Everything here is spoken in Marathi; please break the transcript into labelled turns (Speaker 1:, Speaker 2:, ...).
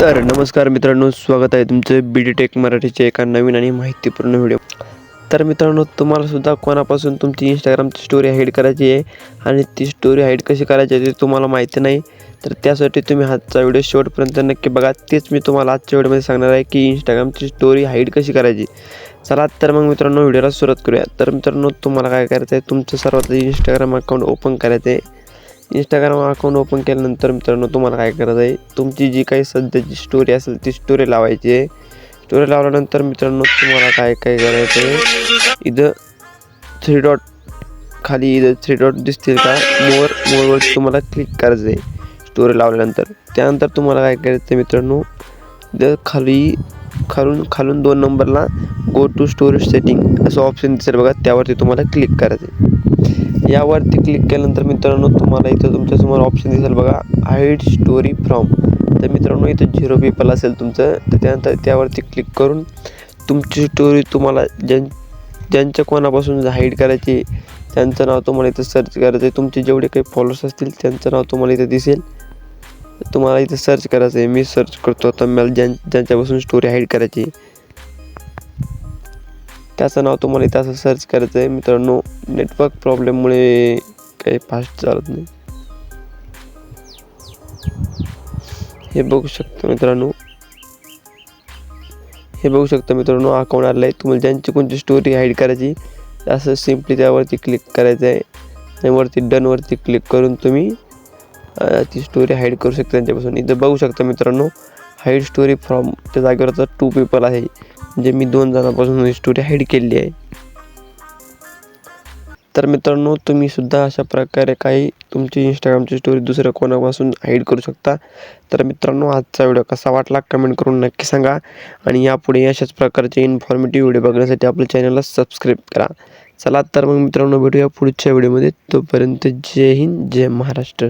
Speaker 1: तर नमस्कार मित्रांनो स्वागत आहे तुमचं बी डी टेक मराठीच्या एका नवीन आणि माहितीपूर्ण व्हिडिओ तर मित्रांनो तुम्हाला सुद्धा कोणापासून तुमची इंस्टाग्रामची स्टोरी हाईड करायची आहे आणि ती स्टोरी हाईड कशी करायची आहे ते तुम्हाला माहिती नाही तर त्यासाठी तुम्ही आजचा व्हिडिओ शेवटपर्यंत नक्की बघा. तेच मी तुम्हाला आजच्या व्हिडिओमध्ये सांगणार आहे की इंस्टाग्रामची स्टोरी हाईड कशी करायची. चला तर मग मित्रांनो व्हिडिओला सुरुवात करूया. तर मित्रांनो तुम्हाला काय करायचं आहे तुमचं सर्वात इंस्टाग्राम अकाउंट ओपन करायचं आहे इंस्टाग्राम अकाउंट ओपन केल्यानंतर मित्रांनो तुम्हाला काय करायचं आहे? तुमची जी काही सध्याची स्टोरी असेल ती स्टोरी लावायची आहे. स्टोरी लावल्यानंतर मित्रांनो तुम्हाला काय काय करायचं आहे? इथं थ्री डॉट खाली इथं थ्री डॉट दिसतील का? मोर मोरवर तुम्हाला क्लिक करायचं आहे स्टोरी लावल्यानंतर. त्यानंतर तुम्हाला काय करायचं आहे मित्रांनो? इथं खाली खालून खालून दोन नंबरला गो टू स्टोरेज सेटिंग असं ऑप्शन दिसेल बघा त्यावरती तुम्हाला क्लिक करायचं आहे. यावरती क्लिक केल्यानंतर मित्रांनो तुम्हाला इथं तुमच्यासमोर ऑप्शन दिसेल बघा हाईड स्टोरी फ्रॉम तर मित्रांनो इथं झिरो पीपल असेल तुमचं तर त्यानंतर त्यावरती क्लिक करून तुमची स्टोरी तुम्हाला ज्यां ज्यांच्या कोणापासून हाईड करायची त्यांचं नाव तुम्हाला इथं सर्च करायचं आहे. तुमचे जेवढे काही फॉलोअर्स असतील त्यांचं नाव तुम्हाला इथं दिसेल. तुम्हाला इथं सर्च करायचं आहे. मी सर्च करतो आता मला ज्यां ज्यांच्यापासून स्टोरी हाईड करायची आहे. त्याचं नाव तुम्हाला इथं असं सर्च करायचं आहे मित्रांनो नेटवर्क प्रॉब्लेममुळे काही फास्ट चालत नाही. हे बघू शकतो मित्रांनो. हे बघू शकता मित्रांनो अकाउंट आलं आहे. तुम्हाला ज्यांची कोणती स्टोरी हाईड करायची असं सिम्पली त्यावरती क्लिक करायचं आहे आणि वरती डनवरती क्लिक करून तुम्ही ती स्टोरी हाईड करू शकता त्यांच्यापासून. इथं बघू शकता मित्रांनो हाईड स्टोरी फ्रॉम त्या जागेवर आता टू पीपल आहे. म्हणजे मी दोन जणांपासून ही स्टोरी हाईड केलेली आहे. तर मित्रांनो तुम्ही सुद्धा अशा प्रकारे काही तुमची इंस्टाग्रामची स्टोरी दुसऱ्या कोणापासून हाईड करू शकता. तर मित्रांनो आजचा व्हिडिओ कसा वाटला कमेंट करून नक्की सांगा. आणि यापुढे अशाच प्रकारचे इन्फॉर्मेटिव्ह व्हिडिओ बघण्यासाठी आपल्या चॅनलला सबस्क्राईब करा. चला तर मग मित्रांनो भेटूया पुढच्या व्हिडिओमध्ये तोपर्यंत जय हिंद जय महाराष्ट्र.